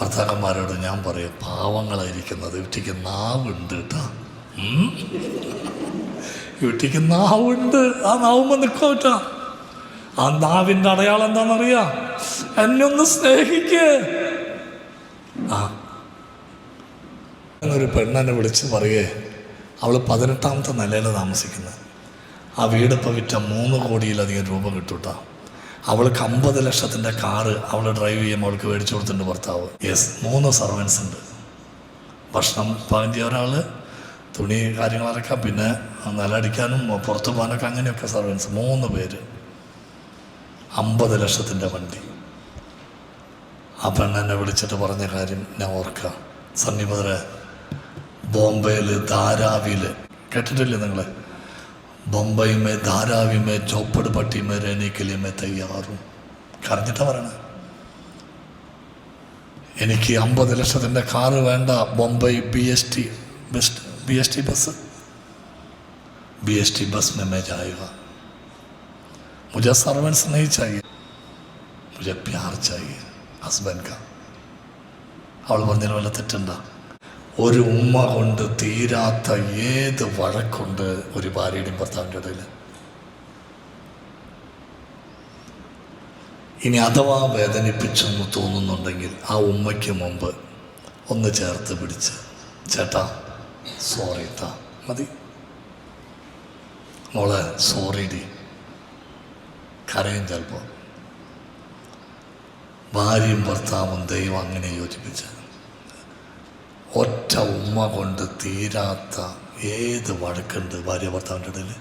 ഭർത്താക്കന്മാരോട് ഞാൻ പറയും പാവങ്ങളായിരിക്കുന്നത് ഇവറ്റിക്ക് നാവുണ്ട് കേട്ടോ. ഇവറ്റിക്ക് നാവുണ്ട്. ആ നാവുമ്പോൾ നിൽക്കാൻ കേട്ടോ ആ നാവിന്റെ അടയാളം എന്താണെന്നറിയാം? എന്നെ ഒന്ന് സ്നേഹിക്ക്. ആ. എന്നൊരു പെണ്ണെന്നെ വിളിച്ച് പറയേ അവൾ പതിനെട്ടാമത്തെ നിലയിൽ താമസിക്കുന്നത്. ആ വീടിപ്പോൾ വിറ്റ മൂന്ന് കോടിയിലധികം രൂപ കിട്ടൂട്ടാ അവൾക്ക് അമ്പത് ലക്ഷത്തിന്റെ കാറ് അവൾ ഡ്രൈവ് ചെയ്യുമ്പോൾ അവൾക്ക് മേടിച്ചു കൊടുത്തിട്ടുണ്ട് ഭർത്താവ്. യെസ് മൂന്ന് സർവൻസ് ഉണ്ട്. ഭക്ഷണം പാകം ചെയ്യാൻ ഒരാൾ തുണി കാര്യങ്ങളൊക്കെ പിന്നെ നിലടിക്കാനും പുറത്തു പോകാനൊക്കെ അങ്ങനെയൊക്കെ സർവൻസ് മൂന്ന് പേര്. അമ്പത് ലക്ഷത്തിന്റെ വണ്ടി. ആ പെണ്ണെന്നെ വിളിച്ചിട്ട് പറഞ്ഞ കാര്യം ഞാൻ ഓർക്കാം സന്നിപതരെ ബോംബെയിൽ ധാരാവിയിൽ കേട്ടിട്ടില്ലേ നിങ്ങൾ ബൊംബൈ മേ ധാരാവി മേ ചോപ്പട് പട്ടി മേ രേണിക്കലി മേ തയ്യാറും കറഞ്ഞിട്ടാ പറയണേ എനിക്ക് അമ്പത് ലക്ഷത്തിൻ്റെ കാറ് വേണ്ട Bombay B S T BEST B S T bus B S T bus में मैं जाएगा मुझे सर्वेंट्स नहीं चाहिए मुझे प्यार चाहिए ഹസ്ബൻഡ് का അവൾ പറഞ്ഞതിന് വല്ല തെറ്റുണ്ടോ ഒരു ഉമ്മ കൊണ്ട് തീരാത്ത ഏത് വഴക്കുണ്ട് ഒരു ഭാര്യയുടെയും ഭർത്താവിന്റെ ഇടയിൽ? ഇനി അഥവാ വേദനിപ്പിച്ചെന്ന് തോന്നുന്നുണ്ടെങ്കിൽ ആ ഉമ്മയ്ക്ക് മുമ്പ് ഒന്ന് ചേർത്ത് പിടിച്ച് ചേട്ടാ സോറി താ മതി. മോളെ സോറി ഡി. കരയും ചിലപ്പോൾ ഭാര്യയും ഭർത്താവും ദൈവം അങ്ങനെ യോജിപ്പിച്ച് ഒറ്റ ഉമ്മ കൊണ്ട് തീരാത്ത ഏത് വഴക്കുണ്ട് ഭാര്യ ഭർത്താവിന്റെ ഇടയിൽ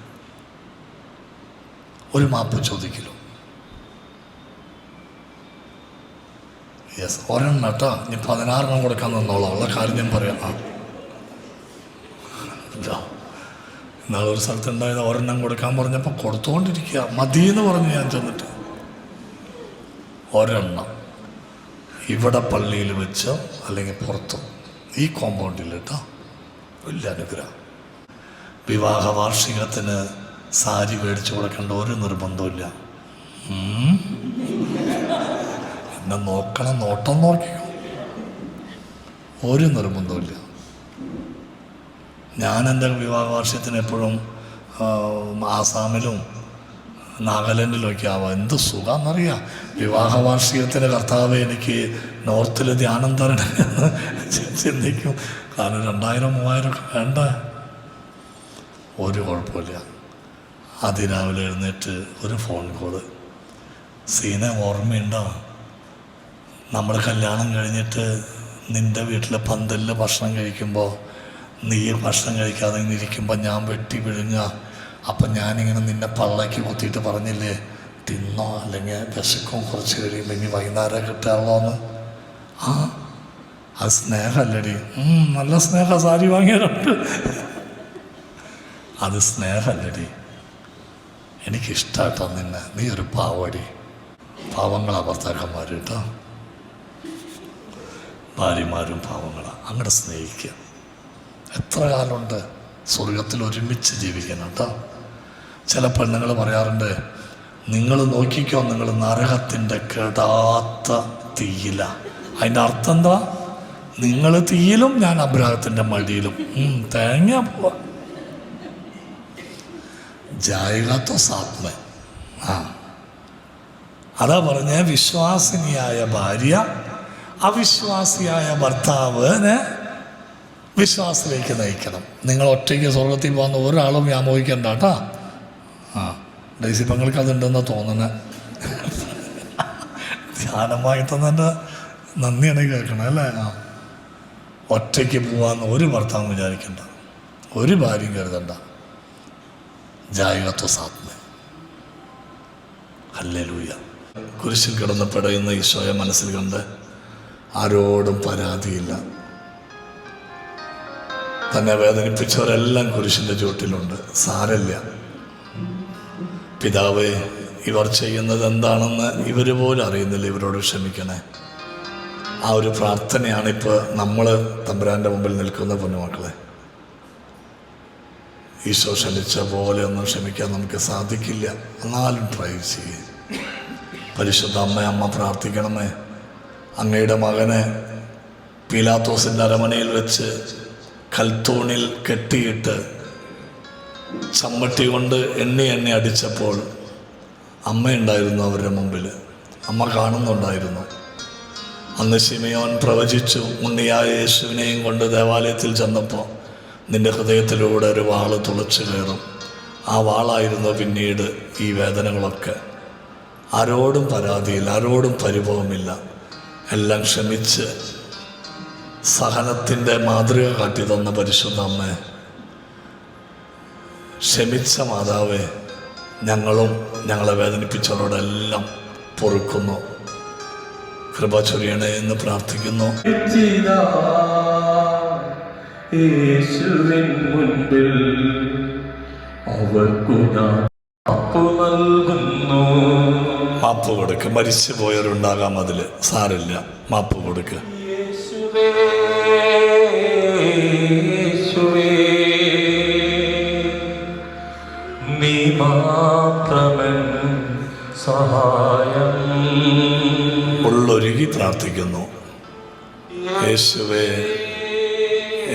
ഒരു മാപ്പ് ചോദിക്കലോ? യെസ് ഒരെണ്ണം കേട്ടോ. ഇനി പതിനാറെണ്ണം കൊടുക്കാൻ നിന്നോളാം. ഉള്ള കാര്യം ഞാൻ പറയാം. ആ. ഇന്നാളെ ഒരു സ്ഥലത്ത് ഉണ്ടായത് ഒരെണ്ണം കൊടുക്കാൻ പറഞ്ഞപ്പോൾ കൊടുത്തുകൊണ്ടിരിക്കുക മതി എന്ന് പറഞ്ഞ് ഞാൻ ചെന്നിട്ട്. ഒരെണ്ണം ഇവിടെ പള്ളിയിൽ വെച്ചോ അല്ലെങ്കിൽ പുറത്തോ? ഈ കോമ്പൗണ്ടിൽ കേട്ടോ വലിയ അനുഗ്രഹം. വിവാഹ വാർഷികത്തിന് സാരി മേടിച്ചു കൊടുക്കേണ്ട ഒരു നിർബന്ധമില്ല. എന്നെ നോക്കണം നോട്ടം നോക്കിക്കോ. ഒരു നിർബന്ധമില്ല ഞാൻ എന്റെ വിവാഹ വാർഷികത്തിന് എപ്പോഴും ആസാമിലും നാഗാലാൻഡിലൊക്കെ ആവാം എന്ത് സുഖമെന്നറിയാം വിവാഹ വാർഷികത്തിന്റെ കർത്താവ് എനിക്ക് നോർത്തിൽ ധ്യാനം തരണം എന്ന് ചിന്തിക്കും. കാരണം രണ്ടായിരം മൂവായിരം ഒക്കെ വേണ്ട. ഒരു കുഴപ്പമില്ല. അതിരാവിലെ എഴുന്നേറ്റ് ഒരു ഫോൺ കോൾ. സീന ഓർമ്മയുണ്ടോ? നമ്മൾ കല്യാണം കഴിഞ്ഞിട്ട് നിന്റെ വീട്ടിലെ പന്തലിൽ ഭക്ഷണം കഴിക്കുമ്പോൾ നീ ഭക്ഷണം കഴിക്കാതെ ഇരിക്കുമ്പോൾ ഞാൻ വെട്ടി വിഴുങ്ങുക. അപ്പം ഞാനിങ്ങനെ നിന്നെ പള്ളക്ക് കുത്തിയിട്ട് പറഞ്ഞില്ലേ? തിന്നോ അല്ലെങ്കിൽ വിശക്കും കുറച്ച് കഴിയുമ്പോൾ ഇനി വൈകുന്നേരം കിട്ടാറുള്ളോ എന്ന്? ആ അത് സ്നേഹമല്ലടി. നല്ല സ്നേഹ സാരി വാങ്ങിയതുണ്ട് അത് സ്നേഹമല്ലടി. എനിക്കിഷ്ടാട്ടോ നിന്നെ. നീ ഒരു പാവടി. പാവങ്ങളാ ഭർത്താക്കന്മാർ കേട്ടോ. ഭാര്യമാരും പാവങ്ങളാണ് അങ്ങോട്ട് സ്നേഹിക്കുക എത്ര കാലമുണ്ട് സ്വർഗത്തിൽ ഒരുമിച്ച് ജീവിക്കണം കേട്ടോ. ചില പെണ്ണുങ്ങൾ പറയാറുണ്ട് നിങ്ങൾ നോക്കിക്കോ നിങ്ങൾ നരകത്തിന്റെ കെടാത്ത തീയില. അതിന്റെ അർത്ഥം എന്താ? നിങ്ങൾ തീയിലും ഞാൻ അബ്രാഹത്തിന്റെ മടിയിലും. തേങ്ങ പോവാ. ജായകത്തോ സാത്മ. ആ. അതാ പറഞ്ഞ വിശ്വാസിനിയായ ഭാര്യ അവിശ്വാസിയായ ഭർത്താവിനെ വിശ്വാസത്തിലേക്ക് നയിക്കണം. നിങ്ങൾ ഒറ്റയ്ക്ക് സ്വർഗത്തിൽ പോകുന്ന ഒരാളും വ്യാമോഹിക്കണ്ട കേട്ടോ. ആ ഡൈസി പങ്ങൾക്ക് അതുണ്ടെന്ന് തോന്നുന്നത് ധ്യാനമായി തന്നെ നന്ദിയാണ് കേൾക്കണം അല്ലേ? ആ. ഒറ്റയ്ക്ക് പോവാന്ന് ഒരു ഭർത്താവും വിചാരിക്കണ്ട. ഒരു ഭാര്യയും കരുതണ്ട. ജായകത്വ സാത്മ ഹല്ലേലൂയ. കുരിശിൽ കിടന്ന് ഈശോയെ മനസ്സിൽ കണ്ട് ആരോടും പരാതിയില്ല. തന്നെ വേദനിപ്പിച്ചവരെല്ലാം കുരിശിന്റെ ചുവട്ടിലുണ്ട്. സാരല്ല പിതാവേ ഇവർ ചെയ്യുന്നത് എന്താണെന്ന് ഇവർ പോലും അറിയുന്നില്ല. ഇവരോട് ക്ഷമിക്കണേ. ആ ഒരു പ്രാർത്ഥനയാണ് ഇപ്പോൾ നമ്മൾ തമ്പുരാന്റെ മുമ്പിൽ നിൽക്കുന്ന പൊന്നുമക്കളെ. ഈശോ ക്ഷമിച്ച പോലെ ഒന്നും ക്ഷമിക്കാൻ നമുക്ക് സാധിക്കില്ല. എന്നാലും ട്രൈ ചെയ്യേ. പരിശുദ്ധ അമ്മ അമ്മ പ്രാർത്ഥിക്കണമേ. അങ്ങയുടെ മകനെ പീലാത്തോസിന്റെ അരമനയിൽ വെച്ച് കൽത്തൂണിൽ കെട്ടിയിട്ട് ചമ്മട്ടി കൊണ്ട് എണ്ണി എണ്ണി അടിച്ചപ്പോൾ അമ്മയുണ്ടായിരുന്നു അവരുടെ മുമ്പിൽ അമ്മ കാണുന്നുണ്ടായിരുന്നു. അന്ന് ശിമയോൻ പ്രവചിച്ചു ഉണ്ണിയായ യേശുവിനെയും കൊണ്ട് ദേവാലയത്തിൽ ചെന്നപ്പോൾ നിന്റെ ഹൃദയത്തിലൂടെ ഒരു വാൾ തുളച്ചു കയറും. ആ വാളായിരുന്നു പിന്നീട് ഈ വേദനകളൊക്കെ. ആരോടും പരാതിയില്ല ആരോടും പരിഭവമില്ല. എല്ലാം ക്ഷമിച്ച് സഹനത്തിന്റെ മാതൃക കാട്ടി തന്ന പരിശുദ്ധ അമ്മേ ക്ഷമിച്ച മാതാവേ ഞങ്ങളും ഞങ്ങളെ വേദനിപ്പിച്ചവരോടെല്ലാം പൊറുക്കുന്നു. കൃപ ചൊരിയണേ എന്ന് പ്രാർത്ഥിക്കുന്നു. മുൻപിൽ അവർക്കു നൽകുന്നു. മാപ്പ് കൊടുക്ക്. മരിച്ചു പോയവരുണ്ടാകാം അതിൽ സാരില്ല മാപ്പ് കൊടുക്ക്. നീ മാത്രമൻ സഹായം. ഉള്ളൊരുകി പ്രാർത്ഥിക്കുന്നു. യേശുവേ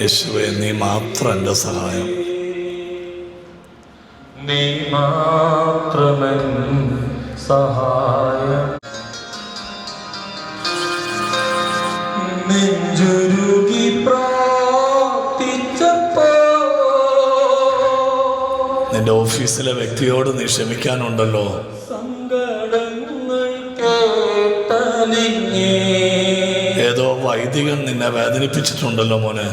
യേശുവേ നീ മാത്രം എന്റെ സഹായം. നീ മാത്രമൻ സഹായം. നിന്റെ ഓഫീസിലെ വ്യക്തിയോട് നീ ക്ഷമിക്കാനുണ്ടല്ലോ. ഏതോ വൈദികൻ നിന്നെ വേദനിപ്പിച്ചിട്ടുണ്ടല്ലോ മോനെ.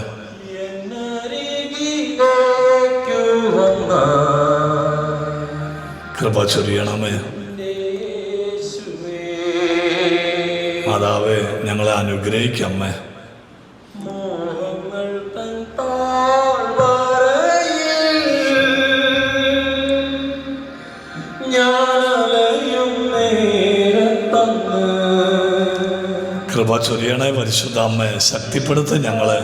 കൃപ ചൊരിയണമേ. മാതാവേ ഞങ്ങളെ അനുഗ്രഹിക്കമ്മേ. കൃപ ചൊരിയണേ പരിശുദ്ധ അമ്മേ ശക്തിപ്പെടുത്ത് ഞങ്ങളെ.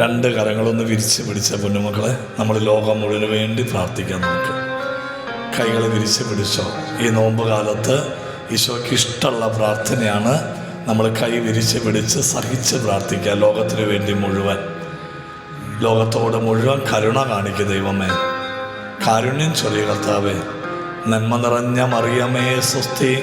രണ്ട് കരങ്ങളൊന്ന് വിരിച്ച് പിടിച്ച പൊന്നുമക്കളെ നമ്മൾ ലോകം മുഴുവൻ വേണ്ടി പ്രാർത്ഥിക്കാം നമുക്ക്. കൈകൾ വിരിച്ച് പിടിച്ചോ. ഈ നോമ്പ് കാലത്ത് ഈശോയ്ക്ക് ഇഷ്ടമുള്ള പ്രാർത്ഥനയാണ് നമ്മൾ കൈ വിരിച്ച് പിടിച്ച് സഹിച്ച് പ്രാർത്ഥിക്കുക ലോകത്തിന് വേണ്ടി മുഴുവൻ. ലോകത്തോട് മുഴുവൻ കരുണ കാണിക്കുക ദൈവമേ. കാരുണ്യം ചൊല്ലിയ കർത്താവെ. നന്മ നിറഞ്ഞ മറിയമേ സ്വസ്തി.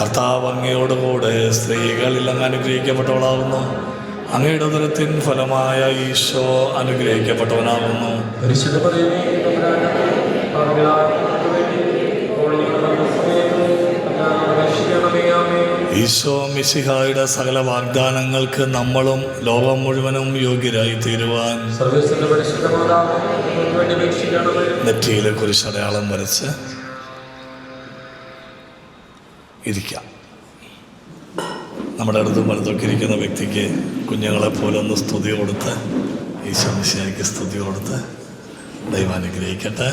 കർത്താവ് അങ്ങയോടുകൂടെ സ്ത്രീകളിൽ അങ്ങ് അനുഗ്രഹിക്കപ്പെട്ടവളാകുന്നു അങ്ങയുടെ ദുരത്തിൻ ഫലമായ ഈശോ അനുഗ്രഹിക്കപ്പെട്ടവനാകുന്നു പരിശുദ്ധ പറയുന്നേ ഈശോ മിശിഹായുടെ സകല വാഗ്ദാനങ്ങൾക്ക് നമ്മളും ലോകം മുഴുവനും യോഗ്യരായി തീരുവാൻ നെറ്റിയിലെ കുരിശടയാളം വരച്ച് ഇരിക്കാം. നമ്മുടെ അടുത്തും വലത്തൊക്കെ ഇരിക്കുന്ന വ്യക്തിക്ക് കുഞ്ഞുങ്ങളെ പോലെ ഒന്ന് സ്തുതി കൊടുത്ത് ഈശോ മിശിഹായ്ക്ക് സ്തുതി കൊടുത്ത് ദൈവം അനുഗ്രഹിക്കട്ടെ.